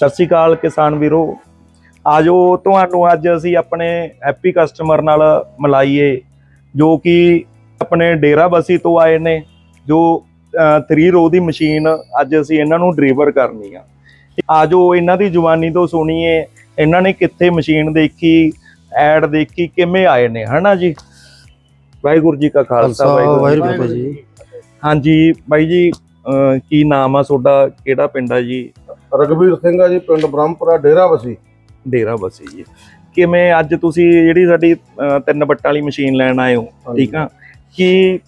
ਸਤਿ ਸ਼੍ਰੀ ਅਕਾਲ ਕਿਸਾਨ ਵੀਰੋ। ਆਜੋ ਤੁਹਾਨੂੰ ਅੱਜ ਅਸੀਂ ਆਪਣੇ ਹੈਪੀ ਕਸਟਮਰ ਨਾਲ ਮਿਲਾਈਏ ਜੋ ਕਿ ਆਪਣੇ ਡੇਰਾ ਬਸੀ ਤੋਂ ਆਏ ਨੇ ਜੋ 3 ਰੋ ਦੀ ਮਸ਼ੀਨ ਅੱਜ ਅਸੀਂ ਇਹਨਾਂ ਨੂੰ ਡਿਲੀਵਰ ਕਰਨੀ ਆ। ਆਜੋ ਇਹਨਾਂ ਦੀ ਜਵਾਨੀ ਤੋਂ ਸੁਣੀਏ ਇਹਨਾਂ ਨੇ ਕਿੱਥੇ ਮਸ਼ੀਨ ਦੇਖੀ ਐਡ ਦੇਖੀ ਕਿਵੇਂ ਆਏ ਨੇ ਹਨਾ ਜੀ? ਵਾਹਿਗੁਰੂ ਜੀ ਕਾ ਖਾਲਸਾ ਵਾਹਿਗੁਰੂ ਜੀ ਹਾਂਜੀ ਬਾਈ ਜੀ ਕੀ ਨਾਮ ਆ ਤੁਹਾਡਾ ਕਿਹੜਾ ਪਿੰਡ ਆ ਜੀ? ਰਗਵੀਰ ਸਿੰਘ ਆ ਜੀ ਪਿੰਡ ਬ੍ਰਹਮਪੁਰਾ ਡੇਰਾ ਬਸੀ। ਡੇਰਾ ਬਸੀ ਜੀ। ਕਿਵੇਂ ਅੱਜ ਤੁਸੀਂ ਜਿਹੜੀ ਸਾਡੀ ਤਿੰਨ ਬੱਟਾਂ ਵਾਲੀ ਮਸ਼ੀਨ ਲੈਣ ਆਏ ਹੋ ਠੀਕ ਆ? ਕੀ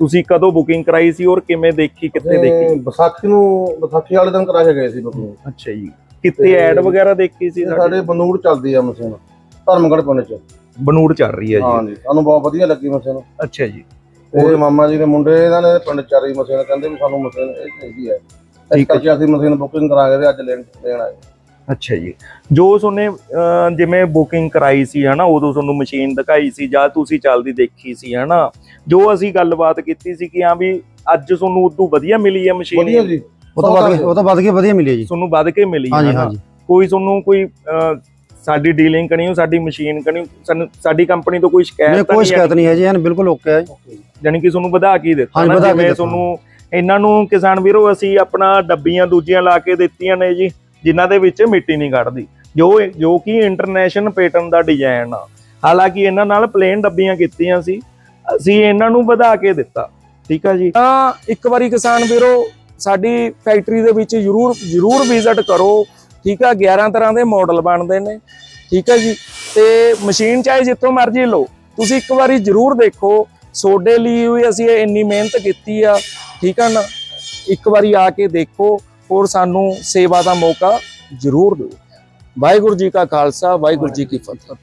ਤੁਸੀਂ ਕਦੋਂ ਬੁਕਿੰਗ ਕਰਾਈ ਸੀ ਔਰ ਕਿਵੇਂ ਦੇਖੀ ਕਿੱਥੇ ਦੇਖੀ? ਵਿਸਾਖੀ ਨੂੰ ਵਿਸਾਖੀ ਵਾਲੇ ਦਿਨ ਕਰਾ ਕੇ ਗਏ ਸੀ ਬੁਕਿੰਗ। ਅੱਛਾ ਜੀ। ਕਿੱਥੇ ਐਡ ਵਗੈਰਾ ਦੇਖੀ ਸੀ ਸਾਡੀ ਬਨੂੜ ਚੱਲਦੀ ਆ ਮਸ਼ੀਨ ਧਰਮਗੜ ਪਿੰਡ ਚ। ਬਨੂੜ ਚੱਲ ਰਹੀ ਹੈ ਜੀ। ਹਾਂ ਜੀ ਸਾਨੂੰ ਬਹੁਤ ਵਧੀਆ ਲੱਗੀ ਮਸ਼ੀਨ। ਅੱਛਾ ਜੀ। ਤੇ ਮਾਮਾ ਜੀ ਦੇ ਮੁੰਡੇ ਇਹਨਾਂ ਨੇ ਪਿੰਡ ਚਾਰੀ ਮਸ਼ੀਨ ਕਹਿੰਦੇ ਵੀ ਸਾਨੂੰ ਮਸ਼ੀਨ ਇਹ ਚਾਹੀਦੀ ਹੈ। ਇਸ ਠੀਕ ਹੈ ਕਰਕੇ ਅਸੀਂ ਮਸ਼ੀਨ ਬੁਕਿੰਗ ਕਰਾ ਕੇ ਤੇ ਅੱਜ ਲੈਣ ਲੈਣ ਆਏ। ਅੱਛਾ ਜੀ। ਜੋ ਤੁਹਾਨੂੰ ਅਹ, ਜਿਵੇਂ ਬੁਕਿੰਗ ਕਰਾਈ ਸੀ ਹਨਾ ਉਦੋਂ ਤੁਹਾਨੂੰ ਮਸ਼ੀਨ ਦਿਖਾਈ ਸੀ ਜਾਂ ਤੁਸੀਂ ਚੱਲਦੀ ਦੇਖੀ ਸੀ ਹਨਾ? ਜੋ ਅਸੀਂ ਗੱਲਬਾਤ ਕੀਤੀ ਸੀ ਕਿ ਹਾਂ ਵੀ ਅੱਜ ਤੁਹਾਨੂੰ ਉਦੋਂ ਵਧੀਆ ਮਿਲੀ ਹੈ ਮਸ਼ੀਨ। ਵਧੀਆ ਜੀ। ਉਹ ਤਾਂ ਵੱਧ ਕੇ ਉਹ ਤਾਂ ਵੱਧ ਕੇ ਵਧੀਆ ਮਿਲੀ ਹੈ ਜੀ। ਤੁਹਾਨੂੰ ਵੱਧ ਕੇ ਮਿਲੀ ਹੈ ਹਾਂਜੀ ਨਾ? ਹਾਂਜੀ। ਕੋਈ ਤੁਹਾਨੂੰ ਕੋਈ ਅਹ, ਸਾਡੀ ਡੀਲਿੰਗ ਕਣੀ ਸਾਡੀ ਮਸ਼ੀਨ ਕਣੀ ਸਾਨੂੰ ਸਾਡੀ ਕੰਪਨੀ ਤੋਂ ਕੋਈ ਨਹੀਂ ਸ਼ਿਕਾਇਤ ਕੋਈ ਸ਼ਿਕਾਇਤ ਨਹੀਂ ਹੈ ਜੀ ਐਨ ਬਿਲਕੁਲ ਓਕੇ ਹੈ ਜੀ। ਜਾਨੀ ਕਿ ਤੁਹਾਨੂੰ ਵਧਾ ਕੇ ਹੀ ਦਿੱਤਾ ਹਾਂਜੀ, ਵਧਾ ਕੇ ਦਿੱਤਾ। ਤੁਹਾਨੂੰ ਇਹਨਾਂ ਨੂੰ ਕਿਸਾਨ ਵੀਰੋ, ਅਸੀਂ ਆਪਣਾ ਡੱਬੀਆਂ ਦੂਜੀਆਂ ਲਾ ਕੇ ਦਿੱਤੀਆਂ ਨੇ ਜੀ, ਜਿਨ੍ਹਾਂ ਦੇ ਵਿੱਚ ਮਿੱਟੀ ਨਹੀਂ ਕੱਢਦੀ ਜੋ ਜੋ ਕਿ ਇੰਟਰਨੈਸ਼ਨਲ ਪੈਟਰਨ ਦਾ ਡਿਜ਼ਾਈਨ ਆ। ਹਾਲਾਂਕਿ ਇਹਨਾਂ ਨਾਲ ਪਲੇਨ ਡੱਬੀਆਂ ਕੀਤੀਆਂ ਸੀ, ਅਸੀਂ ਇਹਨਾਂ ਨੂੰ ਵਧਾ ਕੇ ਦਿੱਤਾ। ਠੀਕ ਆ ਜੀ? ਤਾਂ ਇੱਕ ਵਾਰੀ ਕਿਸਾਨ ਵੀਰੋ, ਸਾਡੀ ਫੈਕਟਰੀ ਦੇ ਵਿੱਚ ਜਰੂਰ ਜਰੂਰ ਵਿਜ਼ਿਟ ਕਰੋ। ਠੀਕ ਆ 11 ਤਰ੍ਹਾਂ ਦੇ ਮਾਡਲ ਬਣਦੇ ਨੇ। ਠੀਕ ਆ ਜੀ? ਤੇ ਮਸ਼ੀਨ ਚਾਹੇ ਜਿੱਥੋਂ ਮਰਜ਼ੀ ਲਓ, ਤੁਸੀਂ ਇੱਕ ਵਾਰੀ ਜਰੂਰ ਦੇਖੋ, ਸੋਡੇ ਲਈ ਵੀ ਅਸੀਂ ਇੰਨੀ ਮਿਹਨਤ ਕੀਤੀ ਆ। ਠੀਕ ਹੈ ਨਾ? ਇੱਕ ਵਾਰੀ ਆ ਕੇ ਦੇਖੋ ਔਰ ਸਾਨੂੰ ਸੇਵਾ ਦਾ ਮੌਕਾ ਜਰੂਰ ਦਿਓ। ਵਾਹਿਗੁਰੂ ਜੀ ਕਾ ਖਾਲਸਾ, ਵਾਹਿਗੁਰੂ ਜੀ ਕੀ ਫਤਿਹ।